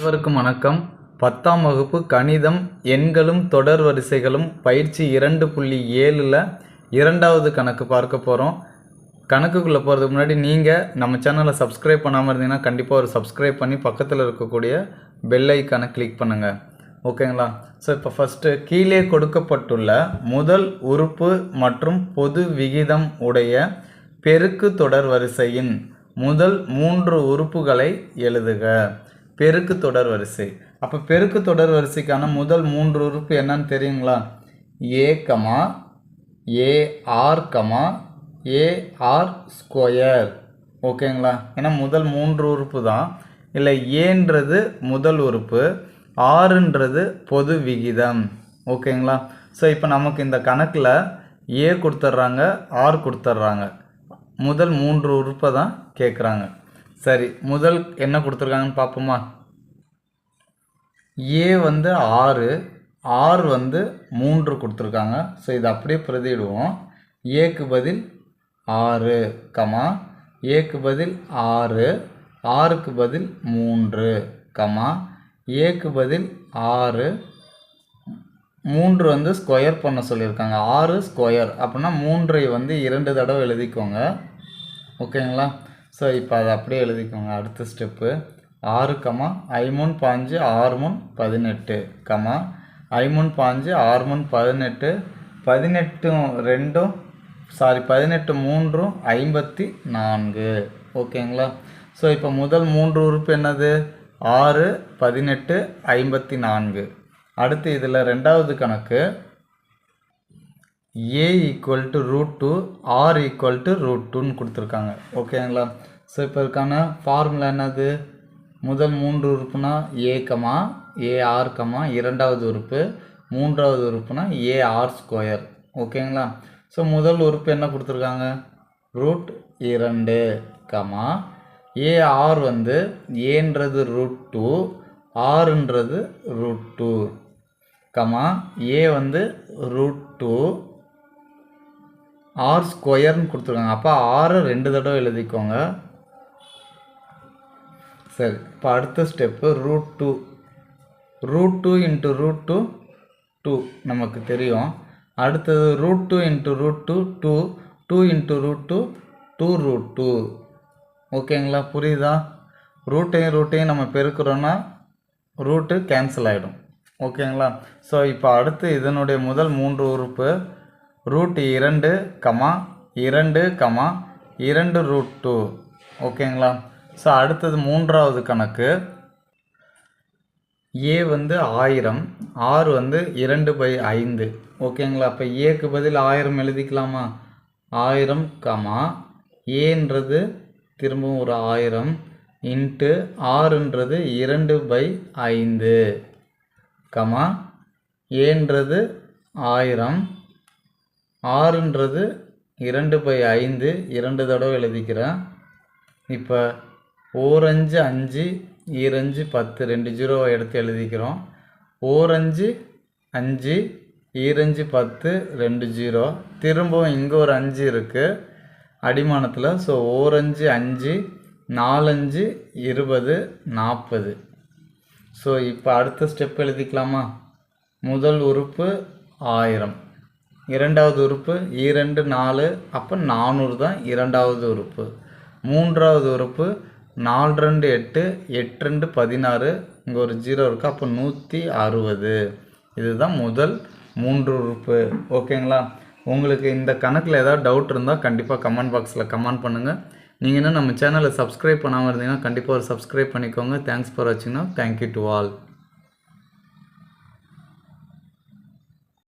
அனைவருக்கும் வணக்கம். பத்தாம் வகுப்பு கணிதம் எண்களும் தொடர் வரிசைகளும் பயிற்சி இரண்டு புள்ளி ஏழில் இரண்டாவது கணக்கு பார்க்க போகிறோம் கணக்குக்குள்ளே போகிறதுக்கு முன்னாடி நீங்கள் நம்ம சேனலை சப்ஸ்கிரைப் பண்ணாமல் இருந்தீங்கன்னா கண்டிப்பாக ஒரு சப்ஸ்கிரைப் பண்ணி பக்கத்தில் இருக்கக்கூடிய பெல் ஐக்கானை கிளிக் பண்ணுங்கள் ஓகேங்களா? ஸோ இப்போ ஃபஸ்ட்டு கீழே கொடுக்கப்பட்டுள்ள முதல் உறுப்பு மற்றும் பொது விகிதம் உடைய பெருக்கு தொடர் வரிசையின் முதல் மூன்று உறுப்புகளை எழுதுக. பெருக்கு தொடர் வரிசை. அப்போ பெருக்கு தொடர் வரிசைக்கான முதல் மூன்று உறுப்பு என்னன்னு தெரியுங்களா? A comma a comma a r square ஓகேங்களா? ஏன்னா முதல் மூன்று உறுப்பு தான். இல்லை ஏன்றது முதல் உறுப்பு ஆறுன்றது பொது விகிதம். ஓகேங்களா? ஸோ இப்போ நமக்கு இந்த கணக்கில் ஏ கொடுத்துட்றாங்க ஆர் கொடுத்துட்றாங்க முதல் மூன்று உறுப்பை தான் கேட்குறாங்க சரி முதல் என்ன கொடுத்துருக்காங்கன்னு பார்ப்போமா? ஏ வந்து ஆறு ஆறு வந்து மூன்று கொடுத்துருக்காங்க. ஸோ இதை அப்படியே பிரதிடுவோம் ஏக்கு பதில் ஆறு கமா. ஏக்கு பதில் ஆறு ஆறுக்கு பதில் மூன்று கமா. ஏக்கு பதில் ஆறு மூன்று வந்து ஸ்கொயர் பண்ண சொல்லியிருக்காங்க. ஆறு ஸ்கொயர் அப்படின்னா மூன்றை வந்து இரண்டு தடவை எழுதிக்கோங்க. ஓகேங்களா? ஸோ இப்போ அதை அப்படியே எழுதிக்கோங்க. அடுத்த ஸ்டெப்பு ஆறு கமா ஐமூன் பாஞ்சு ஆறு முன் பதினெட்டு கமா ஐமூன் பாஞ்சு ஆறு முன் பதினெட்டு பதினெட்டும் ரெண்டும் சாரி பதினெட்டு மூன்றும் ஐம்பத்தி நான்கு. ஓகேங்களா ஸோ இப்போ முதல் மூன்று உறுப்பு என்னது? ஆறு பதினெட்டு ஐம்பத்தி நான்கு. அடுத்து இதில் ரெண்டாவது கணக்கு. A equal to root two r equal to root டூன்னு கொடுத்துருக்காங்க. ஓகேங்களா ஸோ இப்போ இதுக்கான ஃபார்முலா என்னது? முதல் மூன்று உறுப்புனா a comma a r comma இரண்டாவது உறுப்பு மூன்றாவது உறுப்புனா ஏ ஆர் ஸ்கொயர் ஓகேங்களா ஸோ முதல் உறுப்பு என்ன கொடுத்துருக்காங்க? ரூட் இரண்டு கமா ஏ ஆர் வந்து ஏன்றது ரூட் டூ ஆறுன்றது ரூட் டூ கமா ஏ வந்து ரூட் டூ ஆர் ஸ்கொயர்னு கொடுத்துருக்காங்க. அப்போ ஆறு ரெண்டு தடவை எழுதிக்கோங்க. சரி இப்போ அடுத்த step root two root two into root two two நமக்கு தெரியும். அடுத்தது root two into root two two two into root two two root two ஓகேங்களா புரியுதா? ரூட்டையும் ரூட்டையும் நம்ம பெருக்கிறோன்னா ரூட்டு கேன்சல் ஆகிடும் ஓகேங்களா ஸோ இப்போ அடுத்து இதனுடைய முதல் மூன்று உறுப்பு ரூட் இரண்டு கமா இரண்டு கமா இரண்டு ரூட் டூ ஓகேங்களா ஸோ அடுத்தது மூன்றாவது கணக்கு. ஏ வந்து ஆயிரம் ஆர் வந்து இரண்டு பை ஐந்து. ஓகேங்களா அப்போ ஏக்கு பதில் ஆயிரம் எழுதிக்கலாமா? ஆயிரம் கமா. ஏன்றது திரும்பவும் ஒரு ஆயிரம் இன்ட்டு ஆறுன்றது இரண்டு பை ஐந்து கமா. ஏன்றது ஆயிரம் ஆறுன்றது இரண்டு பை ஐந்து இரண்டு தடவை எழுதிக்கிறேன். இப்போ ஓரஞ்சு அஞ்சு ஈரஞ்சு பத்து ரெண்டு ஜீரோவை எடுத்து எழுதிக்கிறோம். ஓரஞ்சு அஞ்சு ஈரஞ்சு பத்து ரெண்டு ஜீரோ. திரும்பவும் இங்கே ஒரு அஞ்சு இருக்குது அடிமானத்தில் ஸோ ஓரஞ்சு அஞ்சு நாலஞ்சு இருபது நாற்பது. ஸோ இப்போ அடுத்த ஸ்டெப் எழுதிக்கலாமா? முதல் உறுப்பு ஆயிரம். இரண்டாவது உறுப்பு இரண்டு நாலு அப்போ நானூறு தான் இரண்டாவது உறுப்பு. மூன்றாவது உறுப்பு நாலு ரெண்டு எட்டு எட்டு ரெண்டு பதினாறு இங்கே ஒரு ஜீரோ இருக்குது அப்போ நூற்றி அறுபது. இதுதான் முதல் மூன்று உறுப்பு. ஓகேங்களா? உங்களுக்கு இந்த கணக்கில் ஏதாவது டவுட் இருந்தால் கண்டிப்பாக கமெண்ட் பாக்ஸில் கமெண்ட் பண்ணுங்கள் நீங்கள் இன்னும் நம்ம சேனலை சப்ஸ்கிரைப் பண்ணாமல் இருந்தீங்கன்னா கண்டிப்பாக ஒரு சப்ஸ்கிரைப் பண்ணிக்கோங்க. தேங்க்ஸ் ஃபார் வாட்சிங்னா தேங்க்யூ டு ஆல்